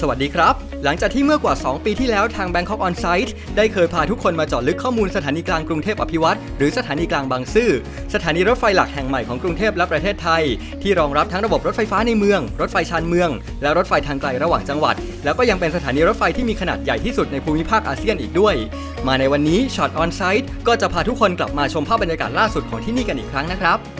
สวัสดีครับ หลังจากที่เมื่อกว่า 2 ปีที่แล้วทาง Bangkok On Site ได้เคยพาทุกคนมาเจาะลึกข้อมูลสถานีกลางกรุงเทพอภิวัตรหรือสถานีกลางบางซื่อ สถานีรถไฟหลักแห่งใหม่ของกรุงเทพและประเทศไทย ที่รองรับทั้งระบบรถไฟฟ้าในเมือง รถไฟชานเมือง และรถไฟทางไกลระหว่างจังหวัด แล้วก็ยังเป็นสถานีรถไฟที่มีขนาดใหญ่ที่สุดในภูมิภาคอาเซียนอีกด้วย มาในวันนี้ Shot On Site ก็จะพาทุกคนกลับมาชมภาพบรรยากาศล่าสุดของที่นี่กันอีกครั้งนะครับ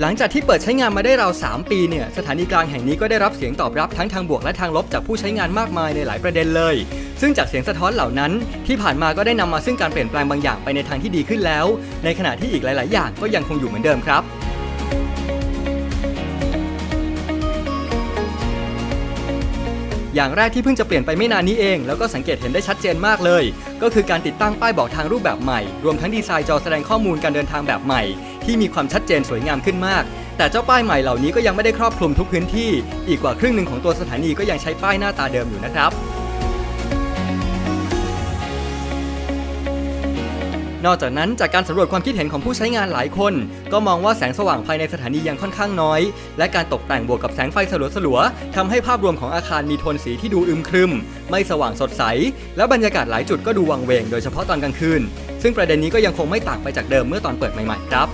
หลังจากที่เปิดใช้งานมาได้ราว 3 ปีเนี่ย สถานีกลางแห่งนี้ก็ได้รับเสียงตอบรับทั้งทางบวกและทางลบจากผู้ใช้งานมากมายในหลายประเด็นเลย ซึ่งจากเสียงสะท้อนเหล่านั้น ที่ผ่านมาก็ได้นำมาซึ่งการเปลี่ยนแปลงบางอย่างไปในทางที่ดีขึ้นแล้ว ในขณะที่อีกหลาย ๆ อย่างก็ยังคงอยู่เหมือนเดิมครับ อย่างแรกที่เพิ่งจะเปลี่ยนไปไม่นานนี้เอง แล้วก็สังเกตเห็นได้ชัดเจนมากเลย ก็คือการติดตั้งป้ายบอกทางรูปแบบใหม่ รวมทั้งดีไซน์จอแสดงข้อมูลการเดินทางแบบใหม่ ที่มีความชัดเจนสวยงามขึ้นมาก แต่เจ้าป้ายใหม่เหล่านี้ก็ยังไม่ได้ครอบคลุมทุกพื้นที่ อีกกว่าครึ่งหนึ่งของตัวสถานีก็ยังใช้ป้ายหน้าตาเดิมอยู่นะครับ นอกจากนั้นจากการสำรวจความคิดเห็นของผู้ใช้งานหลายคน ก็มองว่าแสงสว่างภายในสถานียังค่อนข้างน้อย และการตกแต่งบวกกับแสงไฟสลัวๆทำให้ภาพรวมของอาคารมีโทนสีที่ดูอึมครึม ไม่สว่างสดใส และบรรยากาศหลายจุดก็ดูวังเวง โดยเฉพาะตอนกลางคืน ซึ่งประเด็นนี้ก็ยังคงไม่ต่างไปจากเดิมเมื่อตอนเปิดใหม่ๆครับ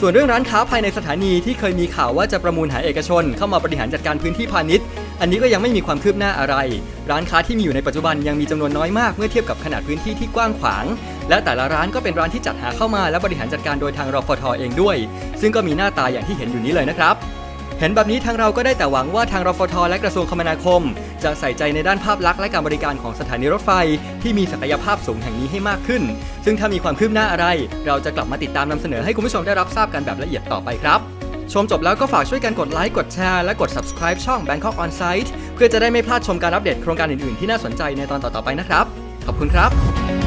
ส่วนเรื่องร้านค้าภายในสถานีที่เคยมีข่าวว่าจะประมูลหาเอกชน เข้ามาบริหารจัดการพื้นที่พาณิชย์ อันนี้ก็ยังไม่มีความคืบหน้าอะไร ร้านค้าที่มีอยู่ในปัจจุบันยังมีจำนวนน้อยมากเมื่อเทียบกับขนาดพื้นที่ที่กว้างขวาง และแต่ละร้านก็เป็นร้านที่จัดหาเข้ามาและบริหารจัดการโดยทางรฟทเองด้วย ซึ่งก็มีหน้าตาอย่างที่เห็นอยู่นี้เลยนะครับเห็นแบบนี้ทางเราก็ได้แต่หวังว่าทางรฟท และกระทรวงคมนาคม จะใส่ใจในด้านภาพลักษณ์และการบริการของสถานีรถไฟ ที่มีศักยภาพสูงแห่งนี้ให้มากขึ้น ซึ่งถ้ามีความคืบหน้าอะไร เราจะกลับมาติดตามนำเสนอให้คุณผู้ชมได้รับทราบกันแบบละเอียดต่อไปครับ ชมจบแล้วก็ฝากช่วยกันกดไลค์ กดแชร์ และกด subscribe ช่อง Bangkok On Site เพื่อจะได้ไม่พลาดชมการอัปเดตโครงการอื่นๆ ที่น่าสนใจในตอนต่อๆไปนะครับ ขอบคุณครับ